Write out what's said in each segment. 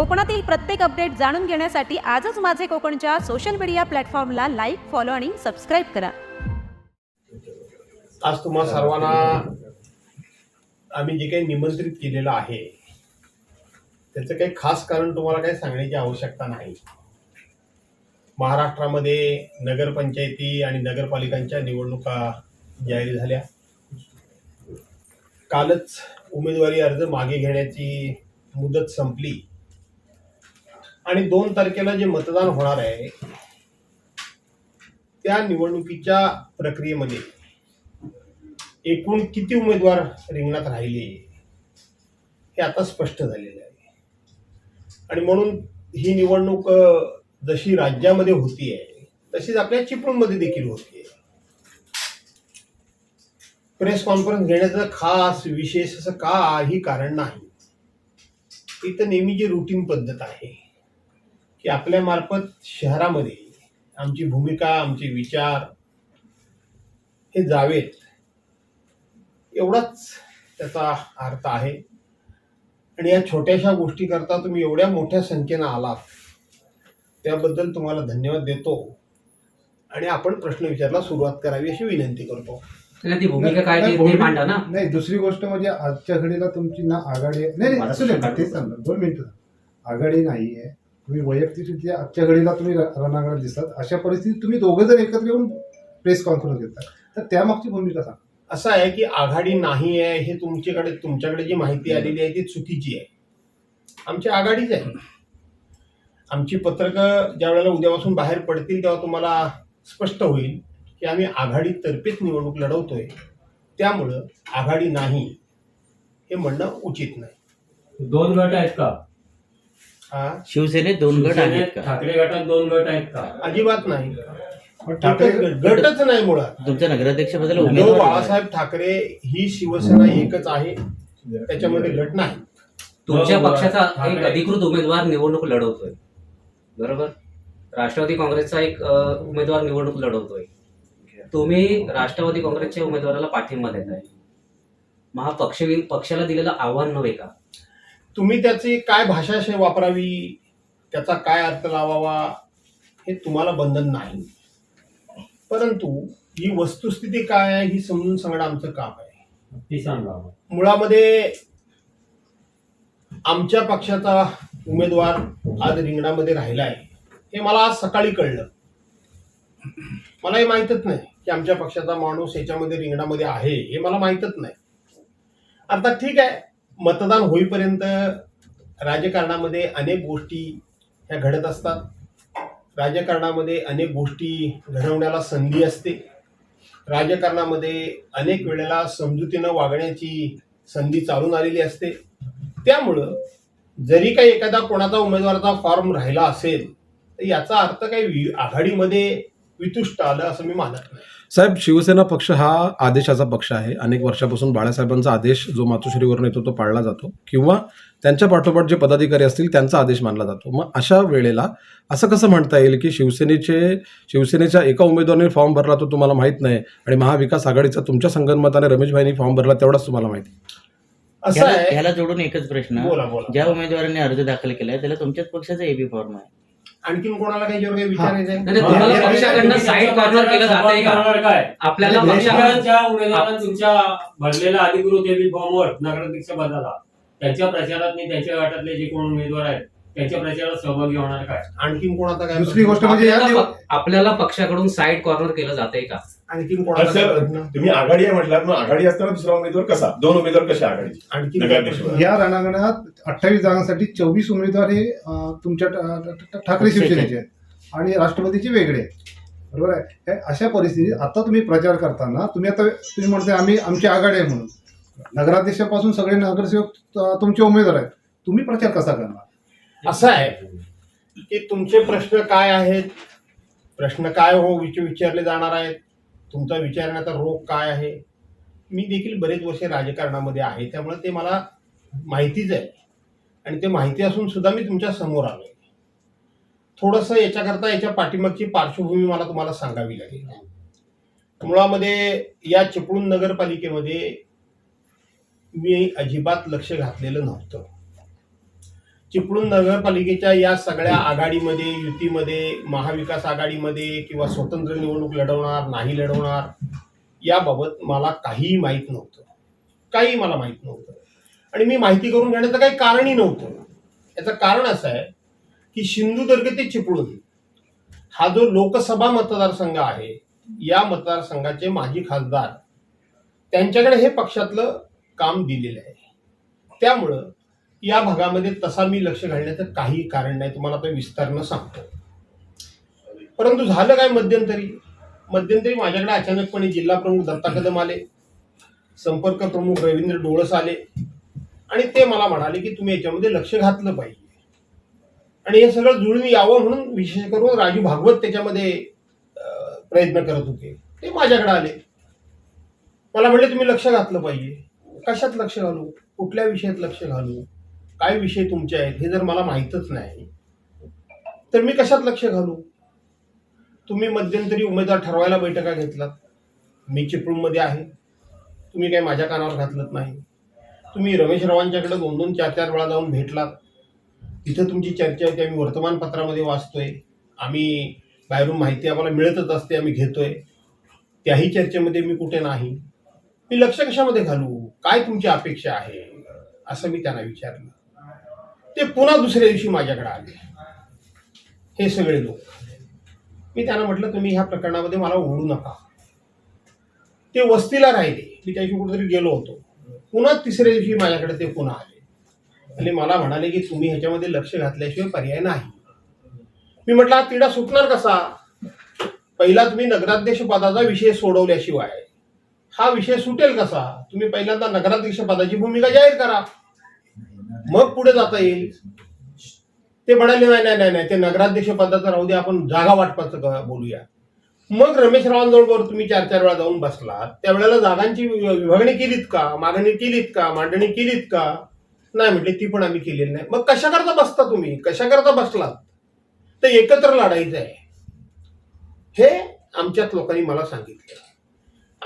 कोकणातील प्रत्येक अपडेट जाणून घेण्यासाठी आजच माझे कोकणच्या सोशल मीडिया प्लॅटफॉर्मला लाईक फॉलो आणि सबस्क्राईब करा. आज तुम्हा सर्वांना आम्ही जे काही निमंत्रित केलेलं आहे त्याचं काही खास कारण तुम्हाला काही सांगण्याची आवश्यकता नाही. महाराष्ट्रामध्ये नगरपंचायती आणि नगरपालिकांच्या निवडणुका जाहीर झाल्या. कालच उमेदवारी अर्ज मागे घेण्याची मुदत संपली. आणि दोन तारखेला जे मतदान होणार आहे त्या निवडणुकीच्या प्रक्रियेमध्ये एकूण किती उमेदवार रिंगणात राहिले हे आता स्पष्ट झालेलं आहे. आणि म्हणून ही निवडणूक जशी राज्यामध्ये होती आहे तशीच आपल्या चिपळूणमध्ये देखील होती प्रेस कॉन्फरन्स घेण्याचं खास विशेष असं काही कारण नाही. इथं नेहमी जी रुटीन पद्धत आहे. की आपल्या मार्फत शहरामध्ये आमची भूमिका आमचे विचार हे जावेत. एवढाच त्याचा अर्थ आहे. आणि या छोट्याशा गोष्टीकरता तुम्ही एवढ्या मोठ्या संख्येनं आलात त्याबद्दल तुम्हाला धन्यवाद देतो. आणि आपण प्रश्न विचारला सुरुवात करावी अशी विनंती करतो. त्याला ती भूमिका काय नाही, ती- ती भूमिका- मांडा ना. नाही दुसरी गोष्ट म्हणजे आजच्या घडीला तुमची ना आघाडी आहे. नाही नाही असं नाही मला तेच सांगतो दोन मिनिटं. आघाडी नाही आहे तुम्ही वैयक्तिकरित्या आजच्या घडीला तुम्ही रणांगणात दिसतात. अशा परिस्थितीत तुम्ही दोघं जर एकत्र येऊन प्रेस कॉन्फरन्स घेतात तर त्यामागची भूमिका सांगा. असं आहे की आघाडी नाही आहे हे तुमच्याकडे तुमच्याकडे जी माहिती आलेली आहे ती चुकीची आहे. आमची आघाडीच आहे. आमची पत्रकं ज्या वेळेला उद्यापासून बाहेर पडतील तेव्हा तुम्हाला स्पष्ट होईल की आम्ही आघाडीतर्फेच निवडणूक लढवतोय. त्यामुळं आघाडी नाही हे म्हणणं उचित नाही. दोन गट आहेत का? शिवसेनेत दोन गट आहेत शिवसेनेत का? ठाकरे गटात दोन गट आहेत का? अजिबात नाही. पण ठाकरे गटच नाही मुळात. तुमच्या नगराध्यक्षबद्दल उद्धव बाळासाहेब ठाकरे ही शिवसेना एकच आहे. त्याच्यामध्ये गट नाही. तुमच्या बरोबर. पक्षाचा एक ठाकरे. अधिकृत उमेदवार निवडणूक लढवतोय. बरोबर? राष्ट्रवादी काँग्रेसचा एक अ, उमेदवार निवडणूक लढवतोय. तुम्ही राष्ट्रवादी काँग्रेसच्या उमेदवाराला पाठिंबा देत आहे मग हा पक्ष पक्षाला दिलेलं आव्हान नव्हे का? तुम्ही त्याची काय भाषा वापरावी? त्याचा काय अर्थ लावावा? हे तुम्हाला बंधन नाही. परंतु ही वस्तुस्थिती काय आहे ही समजून सांगणं आमचं काम आहे. मुळामध्ये आमच्या पक्षाचा उमेदवार आज रिंगणामध्ये राहिला आहे हे मला आज सकाळी कळलं. मला हे माहीतच नाही की आमच्या पक्षाचा माणूस याच्यामध्ये रिंगणामध्ये आहे हे मला माहीतच नाही. अर्थात ठीक आहे मतदान होईपर्यंत राजकारणामध्ये अनेक गोष्टी ह्या घडत असतात. राजकारणामध्ये अनेक गोष्टी घडवण्याला संधी असते. राजकारणामध्ये अनेक वेळेला समजुतीनं वागण्याची संधी चालून आलेली असते. त्यामुळं जरी काही एखादा कोणाचा उमेदवाराचा फॉर्म राहिला असेल तर याचा अर्थ काही वि- आघाडीमध्ये वितुष्ट आलं असं मी मानत नाही. साहेब शिवसेना पक्ष हा आदेशाचा पक्ष आहे. अनेक वर्षापासून बाळासाहेबांचा आदेश जो मातोश्रीवरून येतो तो पाळला जातो. किंवा त्यांच्या पाठोपाठ जे पदाधिकारी असतील त्यांचा आदेश मानला जातो. मग अशा वेळेला असं कसं म्हणता येईल की शिवसेनेचे शिवसेनेच्या एका उमेदवाराने फॉर्म भरला तो तुम्हाला माहीत नाही आणि महाविकास आघाडीचा तुमच्या संगनमताने रमेशभाईंनी फॉर्म भरला तेवढाच तुम्हाला माहिती असं ह्याला आहे. ह्याला जोडून एकच प्रश्न. बोला बोला. ज्या उमेदवारांनी अर्ज दाखल केलाय त्याला तुमच्याच पक्षाचा एबी फॉर्म आहे. आणखीन कोणाला काही याच्यावर काही विचारायचं? तुम्हाला पक्षाकडनं साईड कॉर्नर केलं जातंय का? करणार काय आपल्याला नाही, पक्षाकडे पक्षाच्या उमेदवारांना तुमच्या भरलेल्या अधिकृत एबी फॉर्मवर नगराध्यक्ष पदाला त्यांच्या प्रचारात त्यांच्या गटातले जे कोण उमेदवार आहेत त्यांच्या प्रचारात सहभागी होणार काय? आणखीन कोणाचा काय दुसरी गोष्ट म्हणजे या दिव- आपल्याला पक्षाकडून साईड कॉर्नर केलं जातंय का? प्रश्न? तुम्ही आघाडी आहे म्हटलात मग आघाडी असताना दुसरा उमेदवार कसा? दोन उमेदवार कसे आघाडीचे? आणखीन काय नगराध्यक्ष. प्रश्न? या रणांगणात अठ्ठावीस जागांसाठी चोवीस उमेदवार हे तुमच्या ठाकरे शिवसेनेचे. आहेत. आणि राष्ट्रवादीचे वेगळे आहेत. बरोबर आहे? हे अशा परिस्थितीत आता तुम्ही प्रचार करताना तुम्ही आता तुम्ही म्हणताय आम्ही आमची आघाडी आहे म्हणून. नगराध्यक्षापासून सगळे नगरसेवक तुमचे उमेदवार आहेत. तुम्ही प्रचार कसा करणार? असं आहे. की तुमचे प्रश्न काय आहेत? प्रश्न काय हो विच विचारले जाणार आहेत? तुमचा विचारण्याचा रोग काय आहे? मी देखील बरेच वर्ष राजकारणामध्ये आहे त्यामुळे ते मला माहितीच आहे. आणि ते माहिती असून सुद्धा मी तुमच्यासमोर आलो थोडंसं याच्याकरता याच्या पाठीमागची पार्श्वभूमी मला तुम्हाला सांगावी लागेल. मुळामध्ये या चिपळूण नगरपालिकेमध्ये मी अजिबात लक्ष घातलेलं नव्हतं. चिपळूण नगरपालिकेच्या या सगळ्या आघाडीमध्ये युतीमध्ये महाविकास आघाडीमध्ये किंवा स्वतंत्र निवडणूक लढवणार नाही लढवणार याबाबत मला काहीही माहीत नव्हतं. काही मला माहीत नव्हतं. आणि मी माहिती करून घेण्याचं काही कारणही नव्हतं. याचं कारण असं आहे की सिंधुदुर्ग ते चिपळूण हा जो लोकसभा मतदारसंघ आहे या मतदारसंघाचे माजी खासदार त्यांच्याकडे हे पक्षातलं काम दिलेलं आहे. त्यामुळं या भागामध्ये तसा मी लक्ष घालण्याचं काही कारण नाही तुम्हाला आता विस्तारनं सांगतो. परंतु झालं काय मध्यंतरी? मध्यंतरी माझ्याकडे अचानकपणे जिल्हा प्रमुख दत्ता कदम आले संपर्क प्रमुख रवींद्र डोळस आले आणि ते मला म्हणाले की तुम्ही याच्यामध्ये लक्ष घातलं पाहिजे. आणि हे सगळं जुळून यावं म्हणून विशेष करून राजू भागवत त्याच्यामध्ये प्रयत्न करत होते. ते माझ्याकडे आले. मला म्हणले तुम्ही लक्ष घातलं पाहिजे. कशात लक्ष घालू? कुठल्या विषयात लक्ष घालू? काय विषय तुमचे आहेत हे जर मला माहीतच नाही तर मी कशात लक्ष घालू? तुम्ही मध्यंतरी उमेदवार ठरवायला बैठका घेतलात. मी चिपळूणमध्ये आहे. तुम्ही काय माझ्या कानावर घातलत नाही. तुम्ही रमेश रावांच्याकडे दोन दोन चार चार वेळा जाऊन भेटलात. तिथं तुमची चर्चा होती आम्ही वर्तमानपत्रामध्ये वाचतोय. आम्ही बाहेरून माहिती आम्हाला मिळतच असते आम्ही घेतोय. त्याही चर्चेमध्ये मी कुठे नाही. मी लक्ष कशामध्ये घालू? काय तुमची अपेक्षा आहे? असं मी त्यांना विचारलं. ते पुन्हा दुसऱ्या दिवशी माझ्याकडे आले. हे सगळे लोक. मी त्यांना म्हटलं तुम्ही ह्या प्रकरणामध्ये मला ओढू नका. ते वस्तीला राहिले. मी त्याशी कुठेतरी गेलो होतो. पुन्हा तिसऱ्या दिवशी माझ्याकडे ते पुन्हा आले. आणि मला म्हणाले की तुम्ही ह्याच्यामध्ये लक्ष घातल्याशिवाय पर्याय नाही. मी म्हटलं हा तिढा सुटणार कसा? पहिला तुम्ही नगराध्यक्ष पदाचा विषय सोडवल्याशिवाय. हा विषय सुटेल कसा? तुम्ही पहिल्यांदा नगराध्यक्ष पदाची भूमिका जाहीर करा. मग पुढे जाता येईल. ते म्हणाले नाही नाही नाही नाही ते नगराध्यक्ष पदाचं राहू दे आपण जागा वाटपाचं बोलूया. मग रमेश रावांजवळ तुम्ही चार चार वेळा जाऊन बसलात त्यावेळेला जागांची विभागणी केलीत का? मागणी केलीत का? मांडणी केलीत का? नाही म्हटले ती पण आम्ही केलेली नाही. मग कशाकरता बसता तुम्ही? कशाकरता बसलात? तर एकत्र लढायचं आहे. हे आमच्यात लोकांनी मला सांगितलं.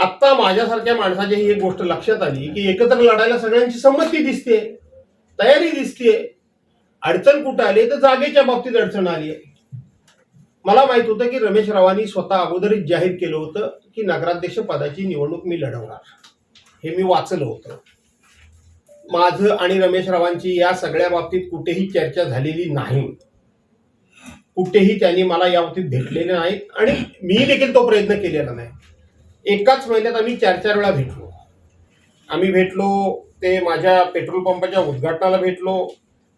आत्ता माझ्यासारख्या माणसाची ही एक गोष्ट लक्षात आली की एकत्र लढायला सगळ्यांची संमती दिसते. तयारी दिसते अडचण कुठं आली तर जागेच्या बाबतीत अडचण आली आहे. मला माहीत होतं की रमेश रावांनी स्वतः अगोदरच जाहीर केलं होतं की नगराध्यक्ष पदाची निवडणूक मी लढवणार. हे मी वाचलं होतं. माझं आणि रमेश रावांची या सगळ्या बाबतीत कुठेही चर्चा झालेली नाही. कुठेही त्यांनी मला या बाबतीत भेटलेले नाहीत आणि मी देखील तो प्रयत्न केलेला नाही. एकाच महिन्यात आम्ही चार चार वेळा भेटलो. आम्ही भेटलो ते माझ्या पेट्रोल पंपाच्या उद्घाटनाला भेटलो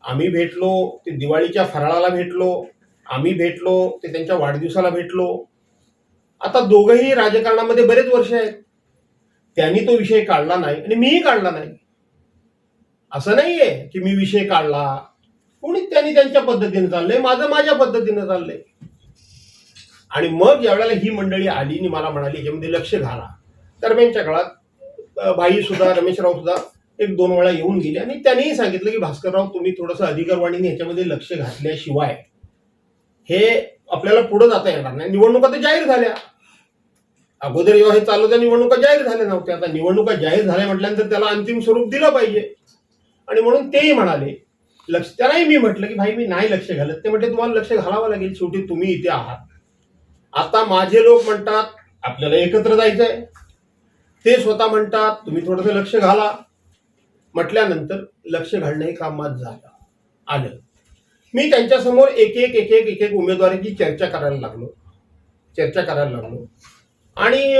आम्ही भेटलो ते दिवाळीच्या फराळाला भेटलो आम्ही भेटलो ते त्यांच्या वाढदिवसाला भेटलो. आता दोघंही राजकारणामध्ये बरेच वर्ष आहेत. त्यांनी तो विषय काढला नाही आणि मीही काढला नाही. असं नाहीये की मी विषय काढला. कोणी त्यांनी त्यांच्या पद्धतीने चाललंय? माझं माझ्या पद्धतीने चाललंय. आणि मग ज्यावेळेला ही मंडळी आली आणि मला म्हणाली याच्यामध्ये लक्ष घाला. दरम्यानच्या काळात भाई बाई सुद्धा रमेशराव सुद्धा एक दोन वेळा येऊन गेले. आणि त्यांनीही सांगितलं की भास्करराव तुम्ही थोडंसं अधिकारवाणीने ह्याच्यामध्ये लक्ष घातल्याशिवाय हे आपल्याला पुढे जाता येणार नाही. निवडणुका तर जाहीर झाल्या. अगोदर जेव्हा हे चालू त्या निवडणुका जाहीर झाल्या नव्हत्या. आता निवडणुका जाहीर झाल्या म्हटल्यानंतर त्याला अंतिम स्वरूप दिलं पाहिजे. आणि म्हणून तेही म्हणाले लक्ष त्यालाही मी म्हटलं की भाई मी नाही लक्ष घालत. ते म्हटले तुम्हाला लक्ष घालावं लागेल. शेवटी तुम्ही इथे आहात. आता माझे लोक म्हणतात आपल्याला एकत्र जायचंय. ते स्वतः म्हणतात तुम्ही थोडंसं लक्ष घाला. म्हटल्यानंतर लक्ष घालणं हे काम झालं आलं. मी त्यांच्यासमोर एक एक एक एक एक एक उमेदवारीची चर्चा करायला लागलो. चर्चा करायला लागलो. आणि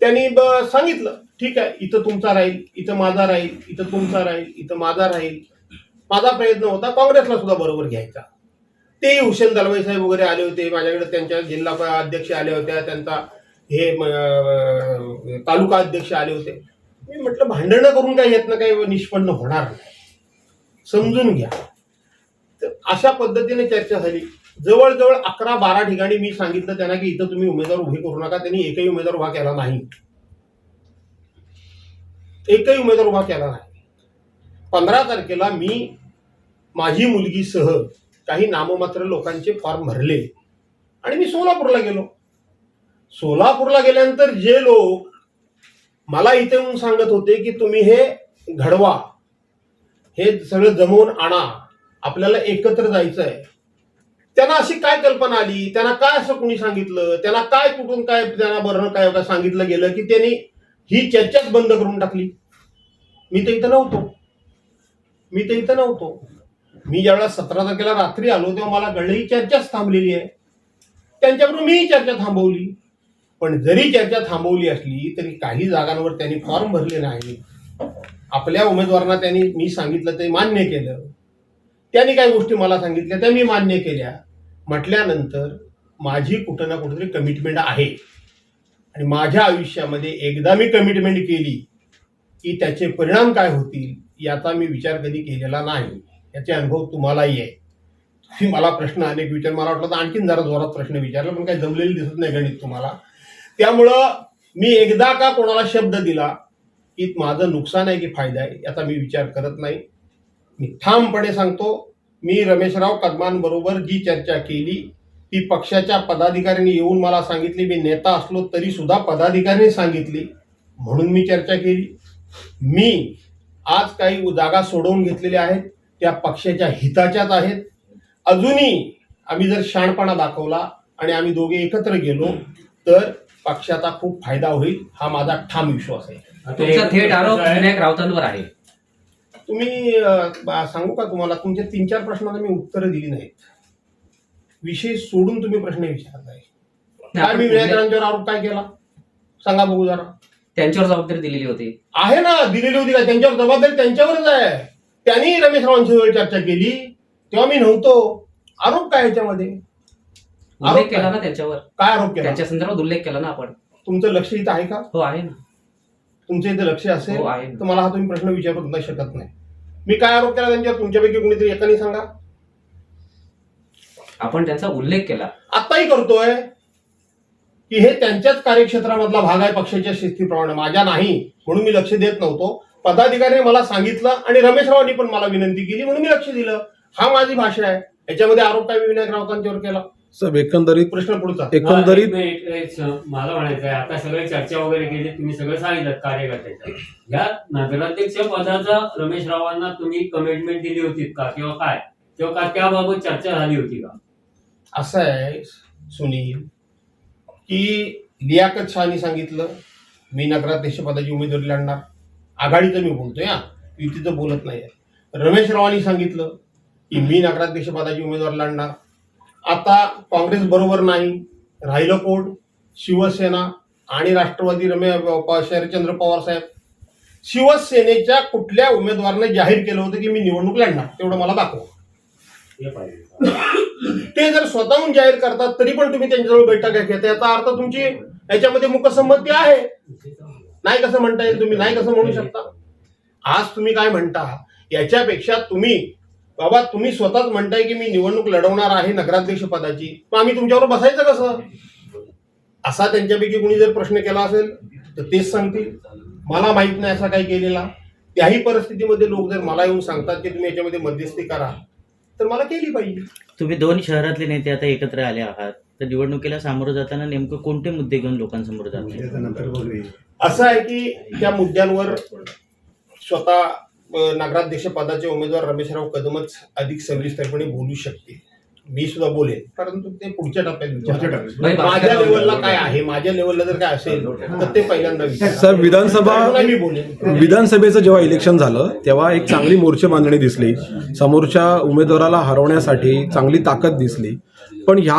त्यांनी ब- सांगितलं ठीक आहे इथं तुमचा राहील इथं माझा राहील इथं तुमचा राहील इथं माझा राहील. माझा प्रयत्न होता काँग्रेसला सुद्धा बरोबर घ्यायचा. तेही हुसेन दलवाई साहेब वगैरे आले होते माझ्याकडे त्यांच्या जिल्हा अध्यक्ष आले होत्या त्यांचा हे तालुका अध्यक्ष आले होते. मी म्हटलं भांडणं करून काही यातनं काही निष्पन्न होणार नाही. समजून घ्या. तर अशा पद्धतीने चर्चा झाली. जवळजवळ अकरा बारा ठिकाणी मी सांगितलं त्यांना की इथं तुम्ही उमेदवार उभे करू नका त्यांनी एकही उमेदवार उभा केला नाही. एकही उमेदवार उभा केला नाही. पंधरा तारखेला मी माझी मुलगीसह काही नाममात्र लोकांचे फॉर्म भरले. आणि मी सोलापूरला गेलो. सोलापूरला गेल्यानंतर जे लोक मला इथे येऊन सांगत होते की तुम्ही हे घडवा. हे सगळं जमवून आणा. आपल्याला एकत्र जायचं आहे त्यांना अशी काय कल्पना आली? त्यांना काय असं कोणी सांगितलं? त्यांना काय कुठून काय त्यांना बरं काय काय सांगितलं गेलं की त्यांनी ही चर्चाच बंद करून टाकली? मी तर इथं नव्हतो. मी तर इथं नव्हतो. मी ज्यावेळेला सतरा तारखेला रात्री आलो तेव्हा मला कळलं ही चर्चाच थांबलेली आहे. त्यांच्याबरोबर मी ही चर्चा थांबवली. पण जरी चर्चा थांबवली असली तरी काही जागांवर त्यांनी फॉर्म भरले नाही. आपल्या उमेदवारांना त्यांनी मी सांगितलं ते मान्य केलं. त्यांनी काही गोष्टी मला सांगितल्या त्या मी मान्य केल्या. म्हटल्यानंतर माझी कुठं ना कुठेतरी कमिटमेंट आहे. आणि माझ्या आयुष्यामध्ये एकदा मी कमिटमेंट केली की त्याचे परिणाम काय होतील याचा मी विचार कधी केलेला नाही. याचे अनुभव तुम्हालाही आहे. तुम्ही मला प्रश्न अनेक विचार मला वाटलं तर आणखीन जरा जोरात प्रश्न विचारला पण काही जमलेली दिसत नाही गणित तुम्हाला. त्यामुळं मी एकदा का कोणाला शब्द दिला की माझं नुकसान आहे की फायदा आहे याचा मी विचार करत नाही. मी ठामपणे सांगतो मी रमेशराव कदमांबरोबर जी चर्चा केली ती पक्षाच्या पदाधिकाऱ्यांनी येऊन मला सांगितली मी नेता असलो तरी सुद्धा पदाधिकाऱ्यांनी सांगितली म्हणून मी चर्चा केली. मी आज काही जागा सोडवून घेतलेल्या आहेत त्या पक्षाच्या हिताच्याच आहेत. अजूनही आम्ही जर शहाणपणा दाखवला आणि आम्ही दोघे एकत्र गेलो तर पक्षाचा खूप फायदा होईल हा माझा ठाम विश्वास आहे. तुमचा थेट आरोप विनायक राऊतांवर आहे. तुम्ही अं, सांगू का तुम्हाला तुमच्या तीन चार प्रश्नांना मी उत्तरं दिली नाहीत. विषय सोडून तुम्ही प्रश्न विचारताय. काय मी विनायक रावांच्यावर आरोप काय केला? सांगा बघू जरा. त्यांच्यावर जबाबदारी दिलेली होती. आहे ना दिलेली होती का? त्यांच्यावर जबाबदारी त्यांच्यावरच आहे. त्यांनी रमेश रावांशी चर्चा केली तेव्हा मी नव्हतो. आरोप काय याच्यामध्ये? उल्लेख केला काय? ना त्यांच्यावर. काय आरोप केला? त्यांच्या संदर्भात उल्लेख केला ना आपण. तुमचं लक्ष इथं आहे का? हो आहे ना. तुमचं इथं लक्ष असेल हो आहे तर मला हा तुम्ही प्रश्न विचारू नाही शकत नाही. मी काय आरोप केला त्यांच्यावर? तुमच्यापैकी कोणीतरी एकाने सांगा. आपण त्यांचा उल्लेख केला. आत्ताही करतोय की हे त्यांच्याच कार्यक्षेत्रामधला भाग आहे पक्षाच्या शिस्तीप्रमाणे. माझ्या नाही म्हणून मी लक्ष देत नव्हतो. पदाधिकाऱ्यांनी मला सांगितलं आणि रमेश रावांनी पण मला विनंती केली म्हणून मी लक्ष दिलं. हा माझी भाषा आहे. याच्यामध्ये आरोप काय मी विनायक राऊतांच्यावर केला? साहेब एकंदरीत प्रश्न पुढचा. एकंदरीत हा, एक मिनिट, एक स- मला म्हणायचं आहे आता सगळे चर्चा वगैरे केली तुम्ही सगळं सांगितलं कार्यकर्त्याच्या या नगराध्यक्ष पदाचा रमेश रावांना तुम्ही कमिटमेंट दिली होती का? किंवा काय? किंवा का त्याबाबत चर्चा झाली होती का? असं आहे सुनील की लियाकत शहानी सांगितलं मी नगराध्यक्ष पदाची उमेदवारी लढणार. आघाडीचं मी बोलतोय हा. युतीचं बोलत नाही रमेश रावांनी सांगितलं की मी नगराध्यक्ष पदाची उमेदवारी लढणार. आता काँग्रेस बरोबर नाही. राहिलं कोण? शिवसेना आणि राष्ट्रवादी रमे शरदचंद्र पवार साहेब. शिवसेनेच्या कुठल्या उमेदवाराने जाहीर केलं होतं की मी निवडणूक लढणार? तेवढं मला दाखवा. ते जर स्वतःहून जाहीर करतात तरी पण तुम्ही त्यांच्याजवळ बैठका घेता याचा अर्थ तुमची याच्यामध्ये मुकसंमती आहे. नाही कसं म्हणता येईल तुम्ही? नाही कसं म्हणू शकता? आज तुम्ही काय म्हणता? याच्यापेक्षा तुम्ही बाबा तुम्ही स्वतःच म्हणताय की मी निवडणूक लढवणार आहे नगराध्यक्ष पदाची. मग आम्ही तुमच्यावर बसायचं कसं? असा त्यांच्यापैकी कुणी जर प्रश्न केला असेल तर तेच सांगतील. मला माहीत नाही असा काही केलेला. त्याही परिस्थितीमध्ये लोक जर मला येऊन सांगतात की तुम्ही याच्यामध्ये मध्यस्थी करा तर मला केली पाहिजे. तुम्ही दोन शहरातले नेते आता एकत्र आले आहात. तर निवडणुकीला सामोरं जाताना नेमकं कोणते मुद्दे घेऊन लोकांसमोर जात असं आहे की त्या मुद्द्यांवर स्वतः नगराध्यक्ष पदाचे उमेदवार रमेशराव कदमच अधिक सविस्तरपणे बोलू शकतील. मी सुद्धा बोलेन. परंतु ते पुढच्या टप्प्यात. नाही, माझ्या लेवलला काय आहे? माझ्या लेवलला जर काय असेल तर ते पहिल्यांदा विचार. साहेब विधानसभा विधानसभेचं जेव्हा इलेक्शन झालं तेव्हा एक चांगली मोर्चे बांधणी दिसली. समोरच्या उमेदवाराला हरवण्यासाठी चांगली ताकद दिसली. पण ह्या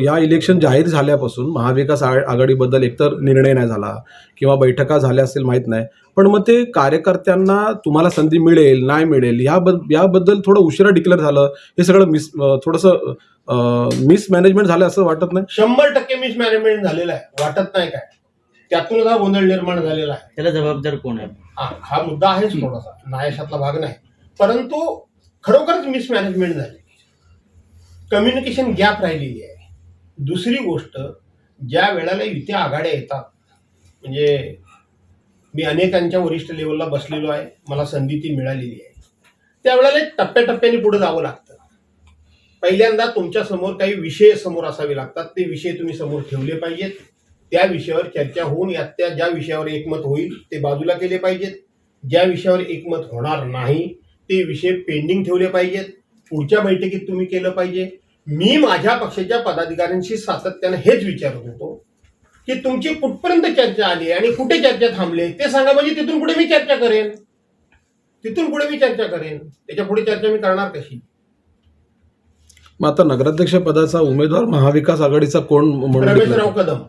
ह्या इलेक्शन जाहीर झाल्यापासून महाविकास आ- आघाडीबद्दल एकतर निर्णय नाही झाला किंवा बैठका झाल्या असेल माहीत नाही. पण मग ते कार्यकर्त्यांना तुम्हाला संधी मिळेल नाही मिळेल याबद्दल याबद्दल थोडं उशिरा डिक्लेअर झालं. हे सगळं मिस थोडंसं मिसमॅनेजमेंट झालं असं वाटत नाही? शंभर टक्के मिसमॅनेजमेंट झालेला आहे. वाटत नाही काय. त्यातूनच हा गोंधळ निर्माण झालेला आहे. त्याला जबाबदार कोण आहे? हा हा मुद्दा आहेच थोडासा. नायशातला भाग नाही. परंतु खरोखरच मिसमॅनेजमेंट झाली. कम्युनिकेशन गॅप राहिलेली आहे. दुसरी गोष्ट ज्या वेळेला युत्या आघाड्या येतात म्हणजे मी अनेकांच्या वरिष्ठ लेवलला बसलेलो आहे मला संधी ती मिळालेली आहे. त्यावेळेला एक टप्प्याटप्प्याने पुढे जावं लागतं. पहिल्यांदा तुमच्यासमोर काही विषय समोर असावे लागतात. ते विषय तुम्ही समोर ठेवले पाहिजेत. त्या विषयावर चर्चा होऊन यात त्या ज्या विषयावर एकमत होईल ते बाजूला केले पाहिजेत. ज्या विषयावर एकमत होणार नाही ते विषय पेंडिंग ठेवले पाहिजेत. पुढच्या बैठकीत तुम्ही केलं पाहिजे. मी माझ्या पक्षाच्या पदाधिकाऱ्यांशी सातत्यानं हेच विचारत होतो की तुमची कुठपर्यंत चर्चा आली आणि कुठे चर्चा थांबली ते सांगा म्हणजे तिथून पुढे मी चर्चा करेन. तिथून पुढे मी चर्चा करेन. त्याच्या पुढे चर्चा मी करणार कशी? मग आता नगराध्यक्ष पदाचा उमेदवार महाविकास आघाडीचा कोण म्हणून रमेशराव कदम.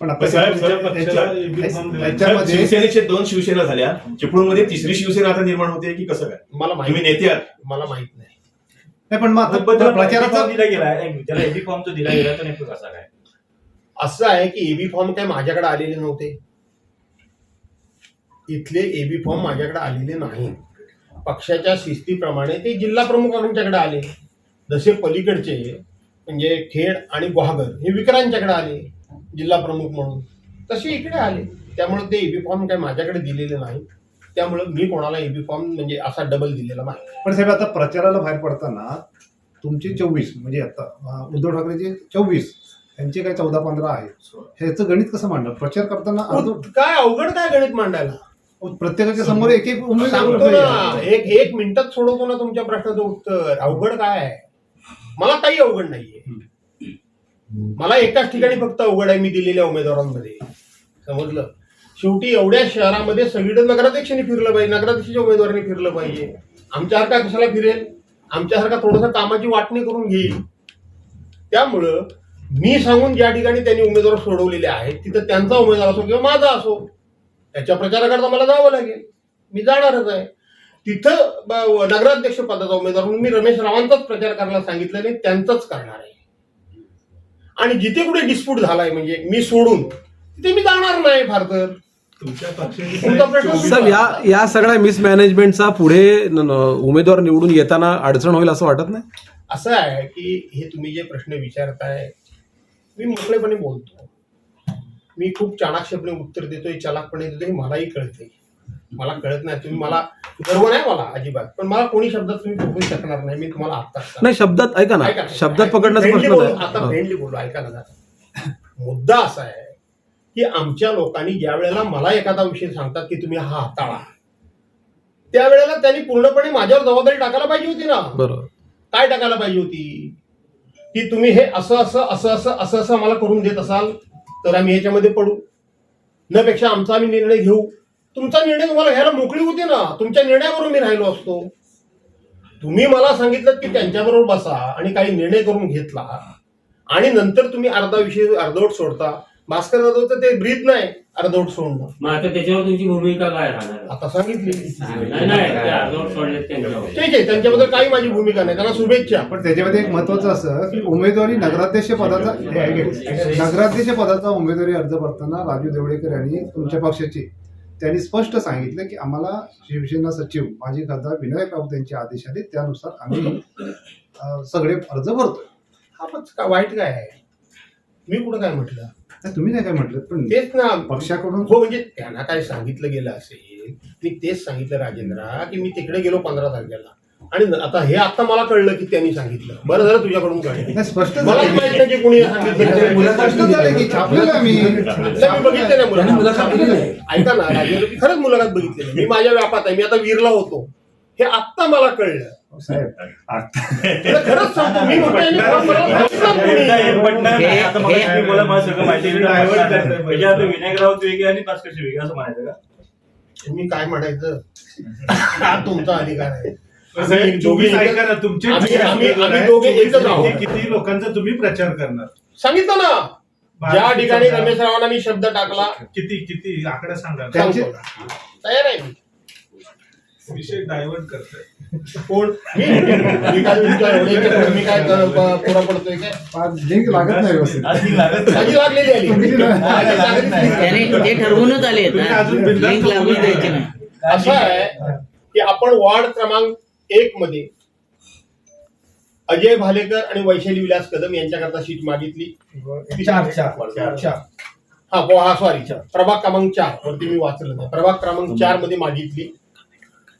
पण आता साहेब, त्याच्या- साहेब, पक्षाला त्याच्या- त्याच्यामध्ये शिवसेनेचे दोन शिवसेना झाल्या. चिपळूणमध्ये तिसरी शिवसेना आता निर्माण होते की कसं काय? मला तुम्ही माहिती नेते आहात. मला माहीत नाही. नाही पण मग आता त्याला प्रचाराचा दिला गेला. त्याला एबी फॉर्म जो दिला गेला तो नेमकं कसा काय? असं आहे की एबी फॉर्म काय माझ्याकडे आलेले नव्हते. इथले एबी फॉर्म माझ्याकडे आलेले नाही. पक्षाच्या शिस्तीप्रमाणे ते जिल्हा प्रमुखांच्याकडे आले. जसे पलीकडचे म्हणजे खेड आणि गुहागर हे विक्रांच्याकडे आले. जिल्हा प्रमुख म्हणून. तसे इकडे आले. त्यामुळे ते एबी फॉर्म काय माझ्याकडे दिलेले नाही त्यामुळे मी कोणाला एबी फॉर्म म्हणजे असा डबल दिलेला नाही. पण साहेब आता प्रचाराला बाहेर पडताना तुमचे चोवीस म्हणजे आता उद्धव ठाकरेचे चोवीस त्यांचे काय चौदा पंधरा आहे ह्याचं गणित कसं मांडणार? प्रचार करताना काय अवघड काय गणित मांडायला? प्रत्येकाच्या समोर एक एक उमेदवार. एक एक मिनिटात सोडवतो ना तुमच्या प्रश्नाचं उत्तर. अवघड काय? आहे मला काही अवघड नाहीये. मला एकाच ठिकाणी फक्त अवघड आहे मी दिलेल्या उमेदवारांमध्ये. समजलं? शेवटी एवढ्या शहरामध्ये सगळीकडे नगराध्यक्षांनी फिरलं पाहिजे नगराध्यक्षाच्या उमेदवारांनी फिरलं पाहिजे. आमच्यासारखा कशाला फिरेल? आमच्यासारखा थोडंसं कामाची वाटणी करून घेईल. त्यामुळं मी सांगून ज्या ठिकाणी त्यांनी उमेदवार सोडवलेले आहेत तिथं त्यांचा उमेदवार असो किंवा माझा असो त्याच्या प्रचाराकरता मला जावं लागेल. मी जाणारच आहे. तिथं नगराध्यक्ष पदाचा उमेदवार म्हणून मी रमेश रावांचाच प्रचार करायला सांगितलं नाही त्यांचाच करणार आहे. आणि जिथे कुठे डिस्प्यूट झालाय म्हणजे मी सोडून तिथे मी जाणार नाही फार तर तुमच्या तुमचा प्रश्न साहेब या या सगळ्या मिसमॅनेजमेंटचा पुढे उमेदवार निवडून येताना अडचण होईल असं वाटत नाही? असं आहे की हे तुम्ही जे प्रश्न विचारताय मी मोकळेपणे बोलतो. मी खूप चाणाक्षपणे उत्तर देतोय चालाकपणे देतोय हे मलाही कळते मला कळत नाही. तुम्ही मला गर्व नाही मला अजिबात. पण मला कोणी शब्दात तुम्ही पकडू शकणार नाही. मी तुम्हाला सांगतो. नाही शब्दात ऐका ना. ऐका ना. शब्दात पकडण्याचा Friendly प्रश्न बोलू, आता फ्रेंडली बोलू. ऐका ना जरा. मुद्दा असा आहे की आमच्या लोकांनी ज्या वेळेला मला एखादा विषय सांगतात की तुम्ही हा हाताळा त्यावेळेला त्यांनी पूर्णपणे माझ्यावर जबाबदारी टाकायला पाहिजे होती ना. बरोबर. काय टाकायला पाहिजे होती? की तुम्ही हे असं असं असं असं असं असं आम्हाला करून देत असाल तर आम्ही ह्याच्यामध्ये पडू. न पेक्षा आमचा आम्ही निर्णय घेऊ. तुमचा निर्णय तुम्हाला घ्यायला मोकळी होती ना तुमच्या निर्णयावर मी राहिलो असतो. तुम्ही मला सांगितलं की त्यांच्याबरोबर बसा आणि काही निर्णय करून घेतला आणि नंतर तुम्ही अर्धा विषय अर्धवट सोडता. भास्कर जाधवचं ते ब्रीत नाही अर्धवट सोडणं. मग आता त्याच्यावर तुमची भूमिका काय राहणार? आता सांगितली. नाही नाही ते अर्धवट सोडलेत त्यांच्यावर. ठीक आहे त्यांच्याबद्दल काही माझी भूमिका नाही त्यांना शुभेच्छा. पण त्याच्यामध्ये एक महत्वाचं असं की उमेदवारी नगराध्यक्ष पदाचा नगराध्यक्ष पदाचा उमेदवारी अर्ज भरताना राजू देवळेकर यांनी तुमच्या पक्षाचे त्यांनी स्पष्ट सांगितलं की आम्हाला शिवसेना सचिव माजी खासदार विनायक राऊत यांचे आदेश आले त्यानुसार आम्ही सगळे अर्ज भरतोय. हा पण का वाईट काय आहे? मी कुठं काय म्हटलं? नाही, तुम्ही नाही काय म्हटलं पण तेच ना. पक्षाकडून हो म्हणजे त्यांना काय सांगितलं गेलं असेल मी तेच सांगितलं राजेंद्रा की मी तिकडे गेलो पंधरा तारखेला. आणि आता हे आता मला कळलं की त्यांनी सांगितलं. बरं झालं तुझ्याकडून कळलं. स्पष्ट मला झालं माहीत नाही की कोणी सांगितलं स्पष्ट झालं की छापलेलं आम्ही. नाही, मी बघितलं ना मुलाखत. ऐका ना राजेंद्र खरंच मुलाखत बघितली मी माझ्या व्यापात आहे मी आता वीरला होतो. हे आत्ता मला कळलं. खरंच सांगतो मी मला. हे- हे- माहिती. म्हणजे आता विनायक राऊत वेगळे आणि भास्करची वेगळे असं म्हणायचं का? तुम्ही काय म्हणायचं? हा तुमचा अधिकार आहे. किती- लोकांचा तुम्ही प्रचार करणार? सांगितलं ना. ज्या ठिकाणी रमेश रावांना मी शब्द टाकला किती किती आकडा सांगा. तयार आहे विषय डायव्हर्ट करताय. कोण? मी. काय मी काय पुरा पडतोय लिंक लागत नाही व्यवस्थित. लागलेली आली. ते ठरवूनच आले अजून बिनधास्त लिंक लागूच द्यायची नाही. असं आहे की आपण वॉर्ड क्रमांक एक मध्ये अजय भालेकर आणि वैशाली विलास कदम यांच्याकरता सीट मागितली. चार चार. चार. हा हो सॉरी प्रभाग क्रमांक चार. वरती मी वाचलं नाही. प्रभाग क्रमांक चारमध्ये मागितली.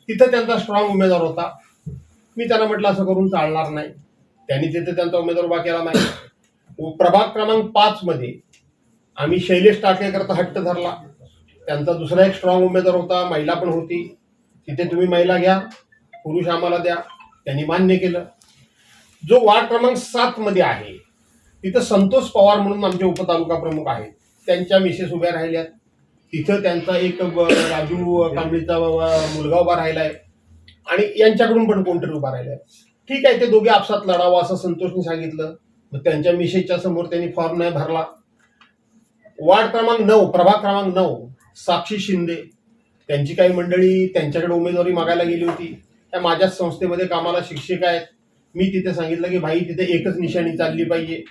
तिथं त्यांचा स्ट्रॉंग उमेदवार होता. मी त्यांना म्हटलं असं करून चालणार नाही. त्यांनी तिथे त्यांचा उमेदवार उभा केला नाही. व प्रभाग क्रमांक पाच मध्ये आम्ही शैलेश टाकेकरता हट्ट धरला. त्यांचा दुसरा एक स्ट्रॉंग उमेदवार होता. महिला पण होती. तिथे तुम्ही महिला घ्या. पुरुष आम्हाला द्या. त्यांनी मान्य केलं. जो वार्ड क्रमांक सात मध्ये आहे तिथं संतोष पवार म्हणून आमचे उपतालुका प्रमुख आहेत. त्यांच्या मिसेस उभ्या राहिल्यात. तिथं त्यांचा एक राजू कांबळीचा मुलगा उभा राहिलाय. आणि यांच्याकडून पण कोणतरी उभा राहिलाय. ठीक आहे ते दोघे आपसात लढावं असं संतोषने सांगितलं. मग त्यांच्या मिसेसच्या समोर त्यांनी फॉर्म नाही भरला. वार्ड क्रमांक नऊ प्रभाग क्रमांक नऊ साक्षी शिंदे. त्यांची काही मंडळी त्यांच्याकडे उमेदवारी मागायला गेली होती. त्या माझ्याच संस्थेमध्ये कामाला शिक्षक आहेत. मी तिथे सांगितलं की भाई तिथे एकच निशाणी चालली पाहिजे.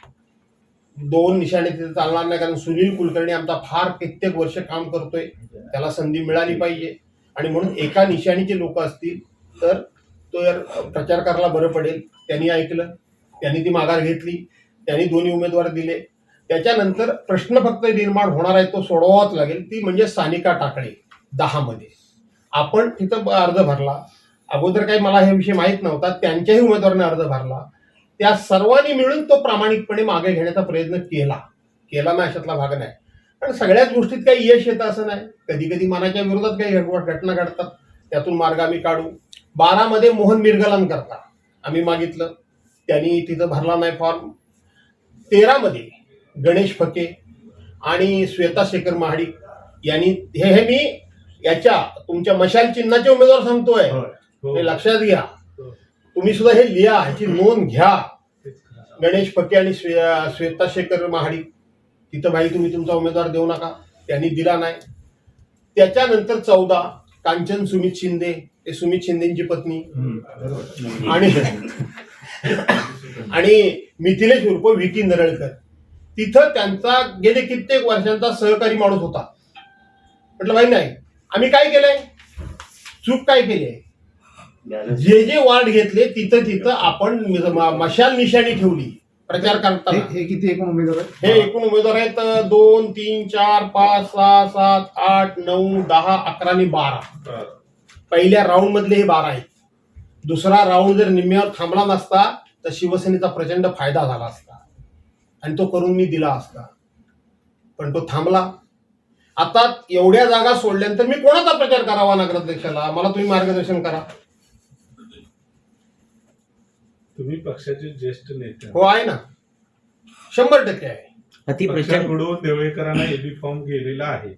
दोन निशाणे तिथे चालणार नाही कारण सुनील कुलकर्णी आमचा फार कित्येक वर्ष काम करतोय. त्याला संधी मिळाली पाहिजे. आणि म्हणून एका निशाणीचे लोक असतील तर तो यार प्रचार करायला बरं पडेल. त्यांनी ऐकलं त्यांनी ती माघार घेतली त्यांनी दोन्ही उमेदवार दिले. त्याच्यानंतर प्रश्न फक्त निर्माण होणार आहे तो सोडवावाच लागेल. ती म्हणजे सानिका टाकळे दहा मध्ये आपण तिथं अर्ज भरला अगोदर काही मला हे विषय माहीत नव्हता त्यांच्याही उमेदवाराने अर्ज भरला. त्या सर्वांनी मिळून तो प्रामाणिकपणे मागे घेण्याचा प्रयत्न केला. केला ना अशातला भाग नाही. पण सगळ्याच गोष्टीत काही यश येतं असं नाही. कधी कधी मनाच्या विरोधात काही घटना घडतात. त्यातून मार्ग आम्ही काढू. बारामध्ये मोहन मिरगलान करता आम्ही मागितलं. त्यांनी तिथं भरला नाही फॉर्म तेरामध्ये गणेश फके आणि श्वेता शेखर महाडिक यांनी हे हे मी याच्या तुमच्या मशाल चिन्हाचे उमेदवार सांगतोय. हो. हे लक्षात घ्या. तुम्ही सुद्धा हे लिहा ह्याची नोंद घ्या. गणेश फके आणि श्वे- श्वेता शेखर महाडिक. तिथं भाई तुम्ही तुमचा उमेदवार देऊ नका. त्यांनी दिला नाही. त्याच्यानंतर चौदा कांचन सुमित शिंदे. ते सुमित शिंदेची पत्नी. आणि आणि मिथिलेश उर्फ विकी नरळकर. तिथं त्यांचा गेले कित्येक वर्षांचा सहकारी माणूस होता. म्हटलं भाई नाही. आम्ही काय केलंय? चूक काय केली आहे? जे जे वार्ड घेतले तिथं तिथं आपण मशाल निशाणी ठेवली. प्रचार हे करताना. हे किती एकूण उमेदवार हे आहेत एकूण उमेदवार आहेत दोन तीन चार पाच सहा सात आठ नऊ दहा अकरा आणि बारा. पहिल्या राऊंड मधले हे बारा आहेत. दुसरा राऊंड जर निम्म्यावर थांबला नसता तर शिवसेनेचा प्रचंड फायदा झाला असता. आणि तो करून मी दिला असता. पण तो थांबला. आता एवढ्या जागा सोडल्यानंतर मी कोणाचा प्रचार करावा नगराध्यक्षाला? मला तुम्ही मार्गदर्शन करा. तुम्ही पक्षाचे ज्येष्ठ नेते हो आहे ना. शंभर टक्के आहे. अतिप्रचंड पक्षाकडून देवळेकरांना एबी फॉर्म गेलेला आहे.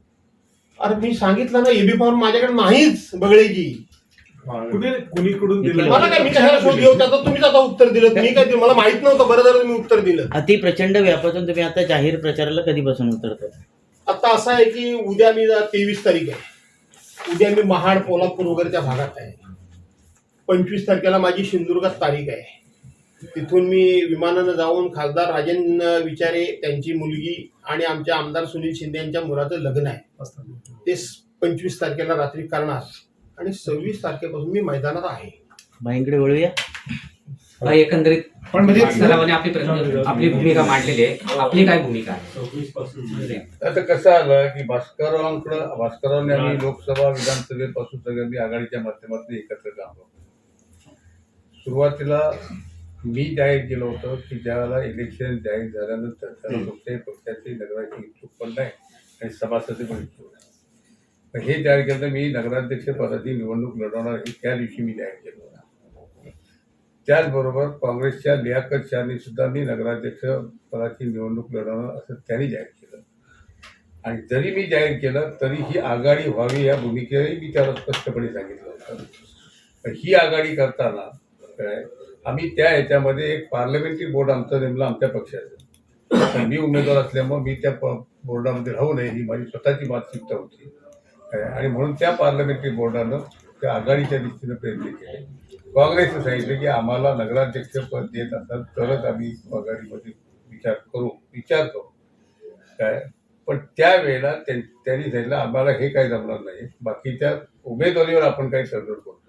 अरे मी सांगितलं ना एबी फॉर्म माझ्याकडे नाहीच बगळेची कुणी कुणीकडून दिलं? मला काय मी कशाला शोध घेऊ? त्याचं तुम्हीच आता उत्तर दिलं मी काय मला माहीत नव्हतं बरं झालं मी उत्तर दिलं. अतिप्रचंड व्यापातून तुम्ही आता जाहीर प्रचाराला कधीपासून उतरताय? आता असं आहे की उद्या मी तेवीस तारीख आहे. उद्या मी महाड पोलादपूर वगैरे त्या भागात आहे. पंचवीस तारखेला माझी सिंधुदुर्गात तारीख आहे. तिथून मी विमानानं जाऊन खासदार राजेंद्र विचारे त्यांची मुलगी आणि आमच्या आमदार सुनील शिंदे यांच्या मुलाचं लग्न आहे. ते पंचवीस तारखेला रात्री करणार. आणि सव्वीस तारखेपासून मी मैदानात आहे. बाईंकडे वळूया. हा, एकंदरीत पण म्हणजे सरावाने आपली प्र- आपली भूमिका मांडलेली आहे. आपली काय भूमिका आहे? आता कसं आलं की भास्कररावांकडं भास्कररावांनी आम्ही लोकसभा विधानसभेपासून सगळ्यांनी आघाडीच्या माध्यमातून एकत्र काम सुरुवातीला मी जाहीर केलं होतं की ज्यावेळेला इलेक्शन जाहीर झाल्यानंतर त्याला कुठल्याही पक्षाची नगराची इच्छुक पण नाही आणि सभासद पण इच्छुक नाही. हे जाहीर केलं मी नगराध्यक्ष पदाची निवडणूक लढवणार हे त्या दिवशी मी जाहीर केलं होतं. त्याचबरोबर काँग्रेसच्या लियाकत शहानी सुद्धा मी नगराध्यक्ष पदाची निवडणूक लढवणार असं त्यांनी जाहीर केलं. आणि जरी मी जाहीर केलं तरी ही आघाडी व्हावी या भूमिकेलाही मी त्याला स्पष्टपणे सांगितलं होतं. ही आघाडी करताना काय आम्ही त्या ह्याच्यामध्ये एक पार्लमेंटरी बोर्ड आमचं नेमलं आमच्या पक्षाचं. मी उमेदवार असल्यामुळं मी त्या प- बोर्डामध्ये राहू नये ही माझी स्वतःची मानसिकता होती. काय आणि म्हणून त्या पार्लमेंटरी बोर्डानं त्या आघाडीच्या दृष्टीनं प्रयत्न केले. काँग्रेसनं सांगितलं की आम्हाला नगराध्यक्ष पद देत असाल तरच आम्ही आघाडीमध्ये विचार करू विचार करू. काय? पण त्यावेळेला त्यां- त्यांनी सांगितलं आम्हाला हे काही जमणार नाही. बाकीच्या उमेदवारीवर आपण काही तडजोड करू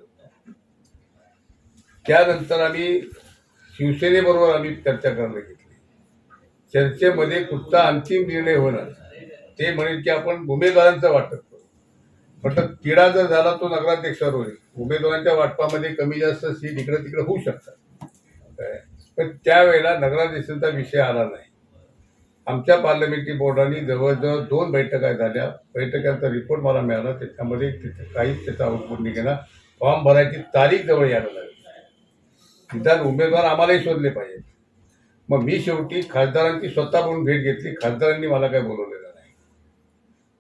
त्यानंतर आम्ही शिवसेनेबरोबर आम्ही चर्चा करायला घेतली. चर्चेमध्ये कुठचा अंतिम निर्णय होणार ते म्हणेल की आपण उमेदवारांचं वाटप करू. म्हटलं तिढा जर झाला तो नगराध्यक्षावर होईल. उमेदवारांच्या वाटपामध्ये कमी जास्त सीट इकडे तिकडे होऊ शकतात. काय? पण त्यावेळेला नगराध्यक्षांचा विषय आला नाही. आमच्या पार्लमेंटरी बोर्डाने जवळजवळ दोन बैठका झाल्या. बैठकांचा रिपोर्ट मला मिळाला. त्याच्यामध्ये काहीच त्याचा आउटपुट निघेना फॉर्म भरायची तारीख जवळ यायला लागली. निदान उमेदवार आम्हालाही शोधले पाहिजे. मग मी शेवटी खासदारांची स्वतः म्हणून भेट घेतली. खासदारांनी मला काय बोलवलेलं नाही.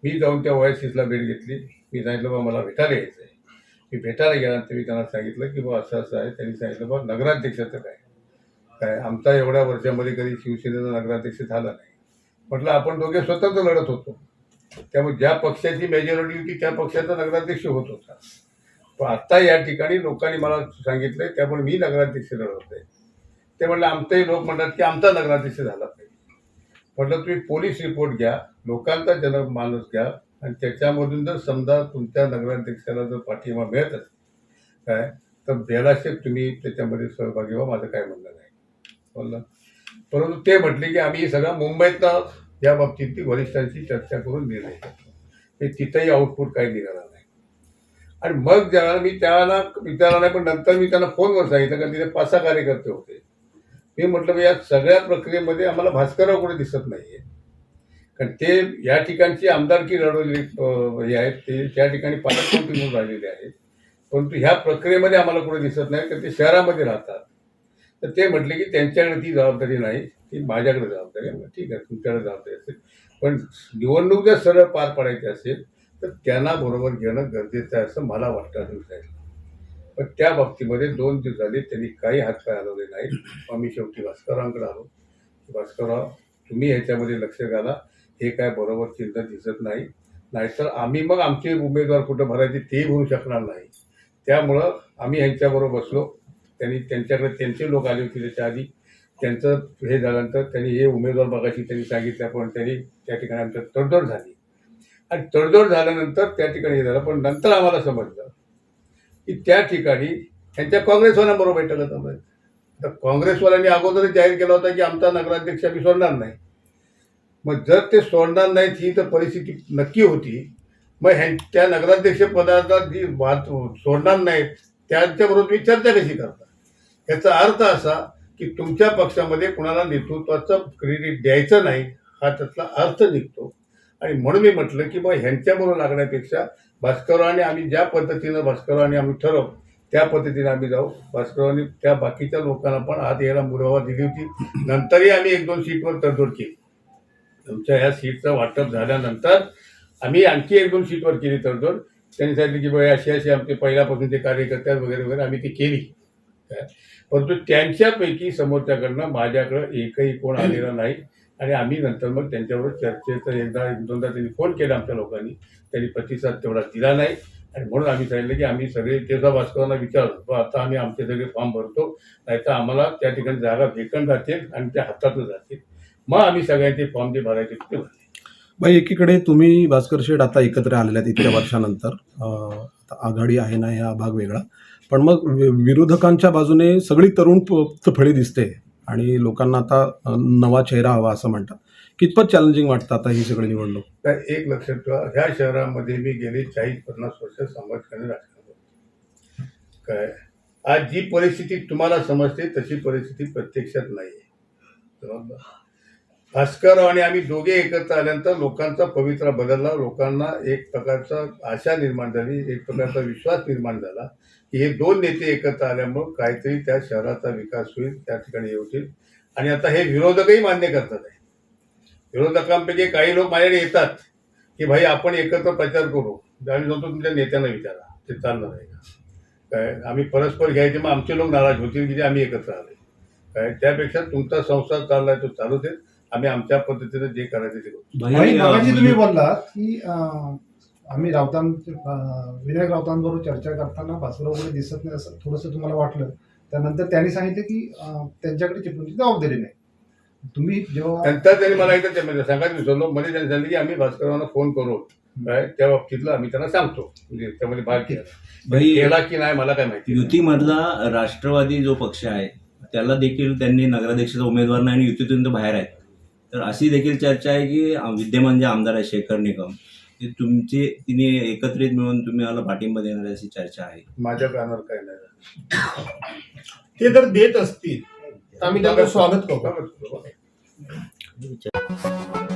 मी जाऊन त्या ओएसीसला भेट घेतली. मी सांगितलं बा मला भेटायला यायचं आहे मी भेटायला गेल्यानंतर मी त्यांना सांगितलं की बा असं असं आहे. त्यांनी सांगितलं बा नगराध्यक्षाचं काय? काय आमचा एवढ्या वर्षामध्ये कधी शिवसेनेचा नगराध्यक्ष झाला नाही. म्हटलं आपण दोघे स्वतंत्र लढत होतो. त्यामुळे ज्या पक्षाची मेजॉरिटी होती त्या पक्षाचा नगराध्यक्ष होत होता. पण आत्ता या ठिकाणी लोकांनी मला सांगितलंय त्यामुळे मी नगराध्यक्ष लढवत आहे. ते म्हणलं आमचेही लोक म्हणतात की आमचा नगराध्यक्ष झाला पाहिजे. म्हटलं तुम्ही पोलीस रिपोर्ट घ्या लोकांचा जनमानस घ्या आणि त्याच्यामधून जर समजा तुमच्या नगराध्यक्षाला जर पाठिंबा मिळत असेल काय तर बेलाशेप तुम्ही त्याच्यामध्ये सहभागी व्हा माझं काय म्हणणं नाही. बोललं. परंतु ते म्हटले की आम्ही सगळं मुंबईतनं या बाबतीत वरिष्ठांशी चर्चा करून निर्णय घेतो ते तिथंही आउटपुट काही निघाला आणि मग ज्यावेळेला मी त्याला विचारला नाही पण नंतर मी त्यांना फोनवर सांगितलं कारण तिथे पाच सहा कार्यकर्ते होते. मी म्हटलं या सगळ्या प्रक्रियेमध्ये आम्हाला भास्करराव कुठे दिसत नाही आहे कारण ते या ठिकाणची आमदारकी लढवलेली हे आहेत ते त्या ठिकाणी पालकमंत्री म्हणून राहिलेले आहेत. परंतु ह्या प्रक्रियेमध्ये आम्हाला कुठे दिसत नाही तर ते शहरामध्ये राहतात. तर ते म्हटले की त्यांच्याकडे ती जबाबदारी नाही ती माझ्याकडे जबाबदारी आहे. ठीक आहे तुमच्याकडे जबाबदारी असेल. पण निवडणूक जर सरळ पार पाडायची असेल तर त्यांना बरोबर घेणं गरजेचं आहे असं मला वाटतं अजून साहेब पण त्या बाबतीमध्ये दोन दिवस झाले त्यांनी काही हातपाय हलवले नाहीत. मग मी शेवटी भास्करांकडे आलो. भास्करराव तुम्ही ह्याच्यामध्ये लक्ष घाला. हे काय बरोबर चिंता दिसत नाही. नाहीतर आम्ही मग आमचे उमेदवार कुठं भरायचे तेही भरू शकणार नाही. त्यामुळं आम्ही ह्यांच्याबरोबर बसलो. त्यांनी त्यांच्याकडे त्यांचे लोक आले होते त्याच्या आधी. त्यांचं हे झाल्यानंतर त्यांनी हे उमेदवार बघायची त्यांनी सांगितल्याप्रमाणे त्यांनी त्या ठिकाणी आमच्या तडजोड झाली. आणि तडजोड झाल्यानंतर त्या ठिकाणी हे झालं. पण नंतर आम्हाला समजलं की त्या ठिकाणी त्यांच्या काँग्रेसवाल्यांबरोबर बैठका चालू तर आता काँग्रेसवाल्यांनी अगोदरच जाहीर केला होता की आमचा नगराध्यक्ष आम्ही सोडणार नाही. मग जर ते सोडणार नाहीत ही तर परिस्थिती नक्की होती. मग ह्यां त्या नगराध्यक्ष पदाचा जी वाद सोडणार नाहीत त्यांच्याबरोबर तुम्ही चर्चा कशी करता? याचा अर्थ असा की तुमच्या पक्षामध्ये कुणाला नेतृत्वाचं क्रेडिट द्यायचं नाही हा त्यातला अर्थ निघतो. आणि म्हणून मी म्हटलं की बा ह्यांच्याबरोबर लागण्यापेक्षा भास्कररावांनी आम्ही ज्या पद्धतीनं भास्कररावांनी आम्ही ठरवू त्या पद्धतीने आम्ही जाऊ. भास्कररावांनी त्या बाकीच्या लोकांना पण आत यायला मुरवा दिली होती. नंतरही आम्ही एक दोन सीटवर तडजोड केली. आमच्या ह्या सीटचं वाटप झाल्यानंतर आम्ही आणखी एक दोन सीटवर केली तडजोड. त्यांनी सांगितलं की बाई अशी अशी आमचे पहिल्यापासूनचे कार्यकर्ते आहेत वगैरे वगैरे आम्ही ती केली. काय परंतु त्यांच्यापैकी समोरच्याकडनं माझ्याकडं एकही कोण आलेला नाही. आणि आम्ही नंतर मग त्यांच्याबरोबर चर्चेचं एकदा एक दोनदा त्यांनी फोन केला आमच्या लोकांनी. त्यांनी प्रतिसाद तेवढा दिला नाही. आणि म्हणून आम्ही सांगितलं की आम्ही सगळे तेव्हा भास्करांना विचारतो आता आम्ही आमचे सगळे फॉर्म भरतो नाहीतर आम्हाला त्या ठिकाणी जागा भेकन जातील आणि त्या हातातून जातील मग आम्ही सगळ्यांचे फॉर्म जे भरायचे ते भरले. बाई एकीकडे तुम्ही भास्कर शेठ आता एकत्र आलेले आहेत इतक्या वर्षानंतर. आता आघाडी आहे ना हा भाग वेगळा. पण मग वि- विरोधकांच्या बाजूने सगळी तरुण फळी दिसते. आणि लोकांना आता नवा चेहरा हवा असं म्हणतात. कितपत चॅलेंजिंग वाटतं आता ही सगळी निवडणूक? तर एक लक्षात ठेवा ह्या शहरामध्ये मी गेले चाळीस पन्नास वर्ष समाजकारण राजकारण करतो. काय? आज जी परिस्थिती तुम्हाला समजते तशी परिस्थिती प्रत्यक्षात नाही आहे भास्कर आणि आम्ही दोघे एकत्र आल्यानंतर लोकांचा पवित्रा बदलला लोकांना एक प्रकारचा आशा निर्माण झाली एक प्रकारचा विश्वास निर्माण झाला. हे दोन नेते एकत्र आल्यामुळं काहीतरी त्या शहराचा विकास होईल त्या ठिकाणी होतील. आणि आता हे विरोधकही मान्य करतात आहे. विरोधकांपैकी काही लोक माझ्याकडे येतात की भाई आपण एकत्र प्रचार करू. आम्ही नंतर तुमच्या नेत्यांना विचारा ते चालणार आहे का? काय आम्ही परस्पर घ्यायचे मग आमचे लोक नाराज होतील की जे आम्ही एकत्र आले काय त्यापेक्षा तुमचा संसार चाललाय तो चालू दे आम्ही आमच्या पद्धतीने जे करायचं ते करू. तुम्ही बोललात की आम्ही राऊतां अं, विनायक राऊतांबरोबर चर्चा करताना भास्करराव कोणी दिसत नाही असं थोडंसं तुम्हाला वाटलं. त्यानंतर त्यांनी सांगितलं की त्यांच्याकडे चिपळूणची जबाबदारी नाही. तुम्ही जेव्हा नंतर त्यांनी मला एकदा त्या- सांगायला विसरलो मध्ये त्यांनी सांगितलं की आम्ही भास्करांना फोन करू. काय? त्या बाबतीतलं आम्ही त्यांना सांगतो. म्हणजे त्यामध्ये भाग केला की नाही मला काय माहिती. युतीमधला राष्ट्रवादी जो पक्ष आहे त्याला देखील त्यांनी नगराध्यक्षाचा उमेदवार नाही आणि युतीतून तो बाहेर आहेत. तर अशी देखील चर्चा आहे की विद्यमान जे आमदार आहे शेखर निकम ते तुमचे तिने एकत्रित मिळून तुम्ही मला पाठिंबा देणार अशी चर्चा आहे. माझ्या कानावर काय नाही. ते जर देत असतील. तर आम्ही त्यांचं स्वागत करू स्वागत करू. विचार